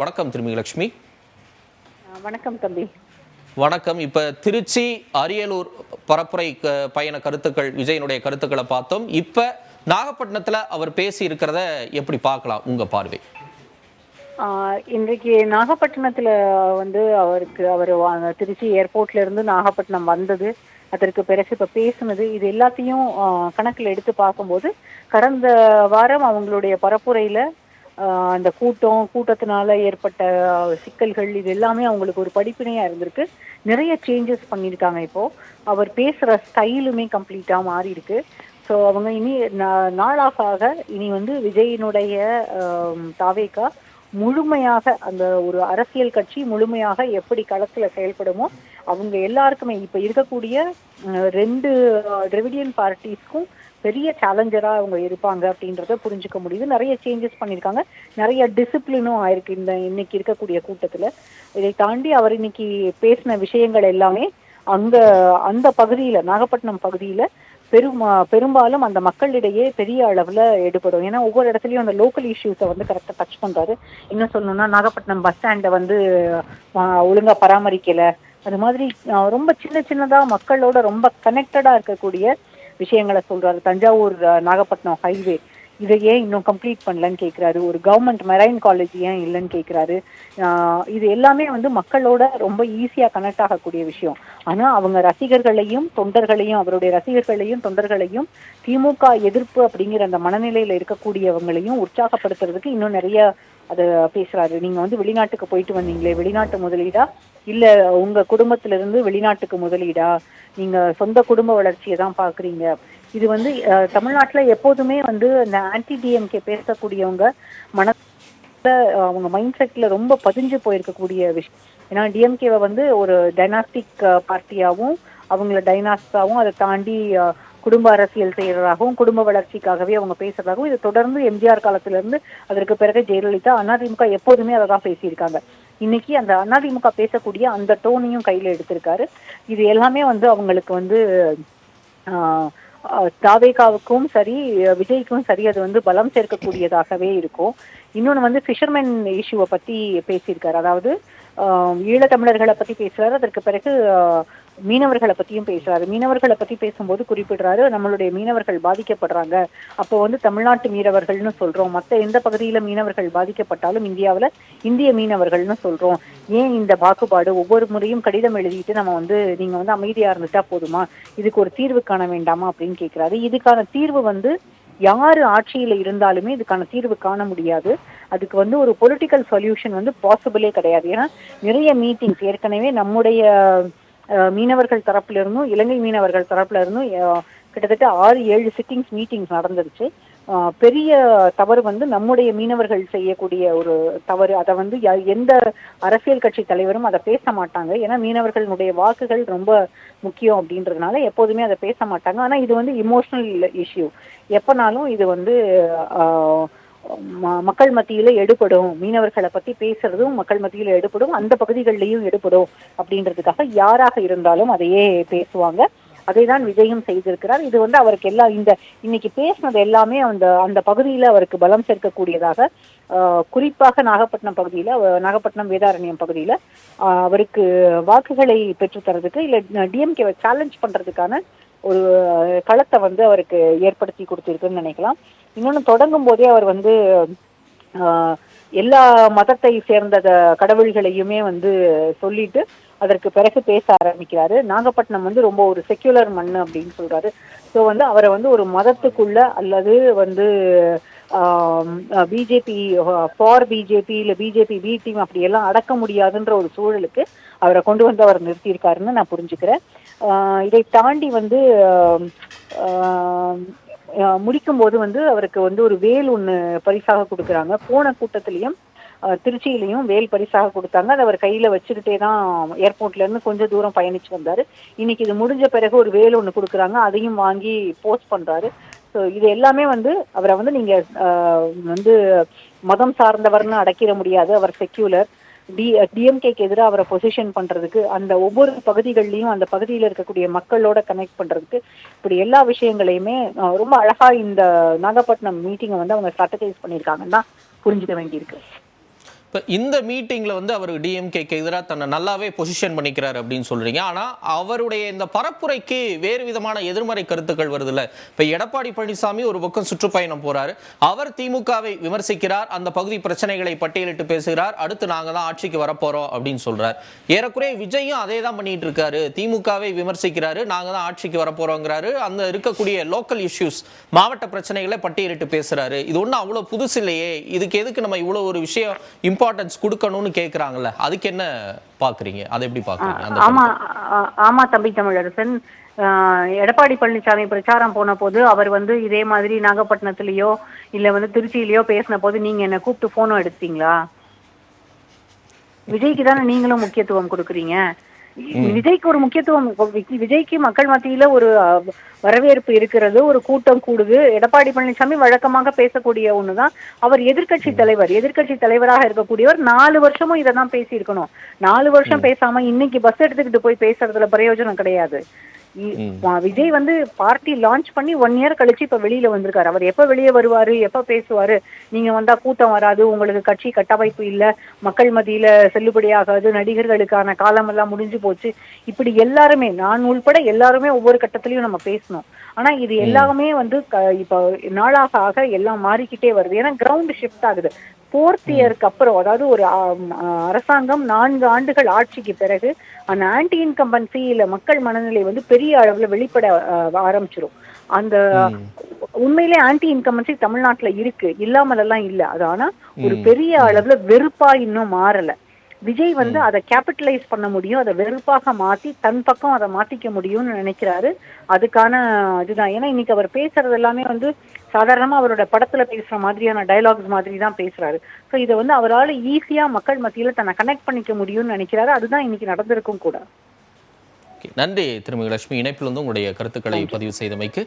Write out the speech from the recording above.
வணக்கம் திருமி லட்சுமி. வணக்கம் தம்பி. வணக்கம். இப்ப திருச்சி அரியலூர் பரப்புரை பயண கருத்துக்கள் விஜயனுடைய கருத்துக்களை பார்த்தோம். இப்ப நாகப்பட்டினத்துல அவர் பேசி இருக்கிறத எப்படி பார்க்கலாம் உங்க பார்வை? இன்றைக்கு நாகப்பட்டினத்துல வந்து அவருக்கு அவர் திருச்சி ஏர்போர்ட்ல இருந்து நாகப்பட்டினம் வந்தது. அதற்கு பிறகு இப்ப பேசுனது. இது எல்லாத்தையும் கணக்குல எடுத்து பார்க்கும்போது கடந்த வாரம் அவங்களுடைய பரப்புரையில அந்த கூட்டம் கூட்டத்தினால ஏற்பட்ட சிக்கல்கள் இது எல்லாமே அவங்களுக்கு ஒரு படிப்பினையா இருந்திருக்கு. நிறைய சேஞ்சஸ் பண்ணியிருக்காங்க இப்போ. அவர் பேசுற ஸ்டைலுமே கம்ப்ளீட்டா மாறி இருக்கு ஸோ அவங்க இனி நா- நாளாக ஆக இனி வந்து விஜயினுடைய தாவேக்கா தாவேகா முழுமையாக அந்த ஒரு அரசியல் கட்சி முழுமையாக எப்படி களத்துல செயல்படுமோ அவங்க எல்லாருக்குமே இப்ப இருக்கக்கூடிய ரெண்டு டிரெவிடியன் பார்ட்டிஸ்க்கும் பெரிய சேலஞ்சரா அவங்க இருப்பாங்க அப்படின்றத புரிஞ்சுக்க முடியுது. நிறைய சேஞ்சஸ் பண்ணியிருக்காங்க. நிறைய டிசிப்ளினும் ஆயிருக்கு இந்த இன்னைக்கு இருக்கக்கூடிய கூட்டத்துல. இதை தாண்டி அவர் இன்னைக்கு பேசின விஷயங்கள் எல்லாமே அங்க அந்த பகுதியில நாகப்பட்டினம் பகுதியில பெரும் பெரும்பாலும் அந்த மக்களிடையே பெரிய அளவில் எடுபடும் ஏன்னா ஒவ்வொரு இடத்துலையும் அந்த லோக்கல் இஷ்யூஸை வந்து கரெக்டாக டச் பண்ணுறாரு என்ன சொல்லணும்னா நாகப்பட்டினம் பஸ் ஸ்டாண்டை வந்து ஒழுங்காக பராமரிக்கலை. அது மாதிரி ரொம்ப சின்ன சின்னதாக மக்களோட ரொம்ப கனெக்டடாக இருக்கக்கூடிய விஷயங்களை சொல்கிறாரு தஞ்சாவூர் நாகப்பட்டினம் ஹைவே இதை ஏன் இன்னும் கம்ப்ளீட் பண்ணலன்னு கேட்குறாரு ஒரு கவர்மெண்ட் மெரைன் காலேஜ் ஏன் இல்லைன்னு கேட்குறாரு இது எல்லாமே வந்து மக்களோட ரொம்ப ஈஸியாக கனெக்ட் ஆகக்கூடிய விஷயம். ஆனால் அவங்க ரசிகர்களையும் தொண்டர்களையும் அவருடைய ரசிகர்களையும் தொண்டர்களையும் திமுக எதிர்ப்பு அப்படிங்கிற அந்த மனநிலையில் இருக்கக்கூடியவங்களையும் உற்சாகப்படுத்துறதுக்கு இன்னும் நிறைய அதை பேசுறாரு. நீங்க வந்து வெளிநாட்டுக்கு போயிட்டு வந்தீங்களே வெளிநாட்டு முதலீடா? இல்ல உங்க குடும்பத்திலிருந்து வெளிநாட்டுக்கு முதலீடா? நீங்க சொந்த குடும்ப வளர்ச்சியை தான் பாக்குறீங்க இது வந்து தமிழ்நாட்டில் எப்போதுமே வந்து இந்த ஆன்டி டிஎம்கே பேசக்கூடியவங்க மனசில் அவங்க மைண்ட் செட்டில் ரொம்ப பதிஞ்சு போயிருக்கக்கூடிய விஷயம். ஏன்னா டிஎம்கேவை வந்து ஒரு டைனாஸ்டிக் பார்ட்டியாகவும் அவங்கள டைனாஸ்டாகவும் அதை தாண்டி குடும்ப அரசியல் செய்கிறதாகவும் குடும்ப வளர்ச்சிக்காகவே அவங்க பேசுறதாகவும் இது தொடர்ந்து எம்ஜிஆர் காலத்திலிருந்து அதற்கு பிறகு ஜெயலலிதா அதிமுக எப்போதுமே அதை தான் பேசியிருக்காங்க. இன்னைக்கு அந்த அதிமுக பேசக்கூடிய அந்த டோனையும் கையில் எடுத்திருக்காரு. இது எல்லாமே வந்து அவங்களுக்கு வந்து ஆஹ் தாவேகாவுக்கும் சரி விஜய்க்கும் சரி அது வந்து பலம் சேர்க்கக்கூடியதாகவே இருக்கும். இன்னொன்னு வந்து ஃபிஷர்மேன் இஷ்யூவை பத்தி பேசியிருக்காரு. அதாவது ஈழத்தமிழர்களை பத்தி பேசுறாரு. அதற்கு பிறகு மீனவர்களை பத்தியும் பேசுறாரு. மீனவர்களை பத்தி பேசும்போது குறிப்பிடுறாரு நம்மளுடைய மீனவர்கள் பாதிக்கப்படுறாங்க. அப்போ வந்து தமிழ்நாட்டு மீனவர்கள்னு சொல்றோம். மத்த எந்த பகுதியில மீனவர்கள் பாதிக்கப்பட்டாலும் இந்தியாவில் இந்திய மீனவர்கள்னு சொல்றோம். ஏன் இந்த பாகுபாடு ஒவ்வொரு முறையும் கடிதம் எழுதிட்டு நம்ம வந்து நீங்க வந்து அமைதியா இருந்துட்டா போதுமா? இதுக்கு ஒரு தீர்வு காண வேண்டாமா? அப்படின்னு கேக்குறாரு. இதுக்கான தீர்வு வந்து யார் ஆட்சியில் இருந்தாலுமே இதுக்கான தீர்வு காண முடியாது. அதுக்கு வந்து ஒரு பொலிட்டிக்கல் சொல்யூஷன் வந்து பாசிபிளே கிடையாது. ஏன்னா நிறைய மீட்டிங்ஸ் ஏற்கனவே நம்முடைய மீனவர்கள் தரப்புல இருந்தும் இலங்கை மீனவர்கள் தரப்புல இருந்தும் கிட்டத்தட்ட ஆறு ஏழு சிட்டிங்ஸ் மீட்டிங்ஸ் நடந்துருச்சு. பெரிய தவறு வந்து நம்முடைய மீனவர்கள் செய்யக்கூடிய ஒரு தவறு. அதை வந்து யா- எந்த அரசியல் கட்சி தலைவரும் அதை பேச மாட்டாங்க. ஏன்னா மீனவர்களுடைய வாக்குகள் ரொம்ப முக்கியம் அப்படின்றதுனால எப்போதுமே அதை பேச மாட்டாங்க. ஆனா இது வந்து இமோஷனல் இஷ்யூ எப்பனாலும் இது வந்து ம- மக்கள் மத்தியில எடுபடும். மீனவர்களை பத்தி பேசுறதும் மக்கள் மத்தியில எடுபடும். அந்த பகுதிகளிலையும் எடுபடும் அப்படின்றதுக்காக யாராக இருந்தாலும் அதையே பேசுவாங்க. அதை தான் விஜயும் செய்திருக்கிறார். இது வந்து அவருக்கு எல்லாம் இந்த இன்னைக்கு பேசினது எல்லாமே அந்த அந்த பகுதியில அவருக்கு பலம் சேர்க்கக்கூடியதாக குறிப்பாக நாகப்பட்டினம் பகுதியில நாகப்பட்டினம் வேதாரண்யம் பகுதியில அவருக்கு வாக்குகளை பெற்றுத்தரதுக்கு இல்லை இல்ல டிஎம்கேவை சேலஞ்ச் பண்றதுக்கான ஒரு களத்தை வந்து அவருக்கு ஏற்படுத்தி கொடுத்திருக்குன்னு நினைக்கலாம். இன்னொன்னு தொடங்கும் போதே அவர் வந்து எல்லா மதத்தை சேர்ந்த கடவுள்களையுமே வந்து சொல்லிட்டு அதற்கு பிறகு பேச ஆரம்பிக்கிறாரு. நாகப்பட்டினம் வந்து ரொம்ப ஒரு செக்யுலர் மண் அப்படின்னு சொல்றாரு. ஸோ வந்து அவரை வந்து ஒரு மதத்துக்குள்ள அல்லது வந்து பிஜேபி ஃபார் பிஜேபி இல்லை பிஜேபி பி டீம் அப்படி எல்லாம் அடக்க முடியாதுன்ற ஒரு சூழலுக்கு அவரை கொண்டு வந்து அவர் நிறுத்தியிருக்காருன்னு நான் புரிஞ்சுக்கிறேன். இதை தாண்டி வந்து முடிக்கும் போது முடிக்கும்போது வந்து அவருக்கு வந்து ஒரு வேல் ஒன்று பரிசாக கொடுக்குறாங்க. போன கூட்டத்திலையும் திருச்சியிலையும் வேல் பரிசாக கொடுத்தாங்க. அதை அவர் கையில் வச்சுக்கிட்டே தான் ஏர்போர்ட்லேருந்து கொஞ்சம் தூரம் பயணிச்சு வந்தார். இன்னைக்கு இது முடிஞ்ச பிறகு ஒரு வேல் ஒன்று கொடுக்குறாங்க. அதையும் வாங்கி போஸ்ட் பண்ணுறாரு ஸோ இது எல்லாமே வந்து அவரை வந்து நீங்கள் வந்து மதம் சார்ந்தவர்னு அடக்கிட முடியாது. அவர் செக்யூலர் டி டிஎம்கேக்கு எதிராக அவரை பொசிஷன் பண்றதுக்கு அந்த ஒவ்வொரு பகுதிகள்லயும் அந்த பகுதியில் இருக்கக்கூடிய மக்களோட கனெக்ட் பண்றதுக்கு இப்படி எல்லா விஷயங்களையுமே ரொம்ப அழகா இந்த நாகப்பட்டினம் மீட்டிங்கை வந்து அவங்க ஸ்ட்ராட்டஜைஸ் பண்ணியிருக்காங்கன்னா புரிஞ்சுக்க வேண்டியிருக்கு. இப்போ இந்த மீட்டிங்ல வந்து அவர் டிஎம்கேக்கு எதிராக தன்னை நல்லாவே பொசிஷன் பண்ணிக்கிறார் அப்படின்னு சொல்றீங்க. ஆனா அவருடைய இந்த பரப்புரைக்கு வேறு விதமான எதிர்மறை கருத்துக்கள் வருதுல்ல. இப்போ எடப்பாடி பழனிசாமி ஒரு பக்கம் சுற்றுப்பயணம் போறாரு. அவர் திமுகவை விமர்சிக்கிறார் அந்த பகுதி பிரச்சனைகளை பட்டியலிட்டு பேசுகிறார். அடுத்து நாங்க தான் ஆட்சிக்கு வரப்போறோம் அப்படின்னு சொல்கிறார் ஏறக்குறைய விஜயும் அதே தான் பண்ணிட்டு இருக்காரு. திமுகவை விமர்சிக்கிறாரு நாங்க தான் ஆட்சிக்கு வரப்போறோங்கிறாரு. அந்த இருக்கக்கூடிய லோக்கல் இஷ்யூஸ் மாவட்ட பிரச்சனைகளை பட்டியலிட்டு பேசுகிறாரு இது ஒன்றும் அவ்வளோ புதுசு இல்லையே இதுக்கு எதுக்கு நம்ம இவ்வளோ ஒரு விஷயம் இம்பார்ட்டன்ஸ் கொடுக்கணும்னு கேட்குறாங்கல்ல அதுக்கு என்ன பார்க்குறீங்க? அதை எப்படி பார்க்குறீங்க? அந்த ஆமா ஆ- ஆமா தம்பி தமிழரசன். எடப்பாடி பழனிசாமி பிரச்சாரம் போன போது அவர் வந்து இதே மாதிரி நாகப்பட்டினத்திலயோ இல்ல வந்து திருச்சியிலயோ பேசின போது நீங்க என்ன கூப்பிட்டு போனும் எடுத்தீங்களா? விஜய்க்கு தானே நீங்களும் முக்கியத்துவம் கொடுக்குறீங்க. விஜய்க்கு ஒரு முக்கியத்துவம் விஜய்க்கு மக்கள் மத்தியில ஒரு வரவேற்பு இருக்கிறது ஒரு கூட்டம் கூடுது. எடப்பாடி பழனிசாமி வழக்கமாக பேசக்கூடிய ஒண்ணுதான். அவர் எதிர்க்கட்சி தலைவர் எதிர்க்கட்சி தலைவராக இருக்கக்கூடியவர் நாலு வருஷமும் இதை தான் பேசியிருக்கணும். நாலு வருஷம் பேசாம இன்னைக்கு பஸ் எடுத்துக்கிட்டு போய் பேசுறதுல பிரயோஜனம் கிடையாது. விஜய் வந்து பார்ட்டி லான்ச் பண்ணி ஒன் இயர் கழிச்சு இப்ப வெளியில வந்திருக்காரு. அவர் எப்ப வெளியே வருவாரு எப்ப பேசுவாரு? நீங்க வந்தா கூட்டம் வராது உங்களுக்கு கட்சி கட்டமைப்பு இல்ல மக்கள் மத்தியில செல்லுபடியாகாது நடிகர்களுக்கான காலம் எல்லாம் முடிஞ்சு போச்சு. இப்படி எல்லாருமே நான் உள்பட எல்லாருமே ஒவ்வொரு கட்டத்திலயும் நம்ம பேசணும். ஆனா இது எல்லாமே வந்து இப்ப நாளாக ஆக எல்லாம் மாறிக்கிட்டே வருது. ஏன்னா கிரவுண்ட் ஷிஃப்ட் ஆகுது. ஃபோர்த் இயருக்கு அப்புறம் அதாவது ஒரு அரசாங்கம் நான்கு ஆண்டுகள் ஆட்சிக்கு பிறகு அந்த ஆன்டி இன்கம்பன்சி இல்ல மக்கள் மனநிலை வந்து பெரிய அளவுல வெளிப்பட ஆ, ஆரம்பிச்சிரும். அந்த உண்மையிலே ஆன்டி இன்கம்பன்சி தமிழ்நாட்டுல இருக்கு. இல்லாமல் எல்லாம் இல்ல. அது ஆனா ஒரு பெரிய அளவுல வெறுப்பா இன்னும் மாறல. விஜய் வந்து அதை கேபிட்டலைஸ் பண்ண முடியும் அதை வெறுப்பாக மாத்தி தன் பக்கம் அதை மாத்திக்க முடியும்னு நினைக்கிறாரு. அதுக்கான இதுதான். ஏன்னா இன்னைக்கு அவர் பேசுறது எல்லாமே வந்து சாதாரணமா அவரோட படத்துல பேசுற மாதிரியான டயலாக்ஸ் மாதிரி தான் பேசுறாரு. ஸோ இதை வந்து அவரால் ஈஸியா மக்கள் மத்தியில தன்னை கனெக்ட் பண்ணிக்க முடியும்னு நினைக்கிறாரு. அதுதான் இன்னைக்கு நடந்திருக்கும் கூட. நன்றி திருமதி லட்சுமி. இணைப்பில் வந்து உங்களுடைய கருத்துக்களை பதிவு செய்தமைக்கு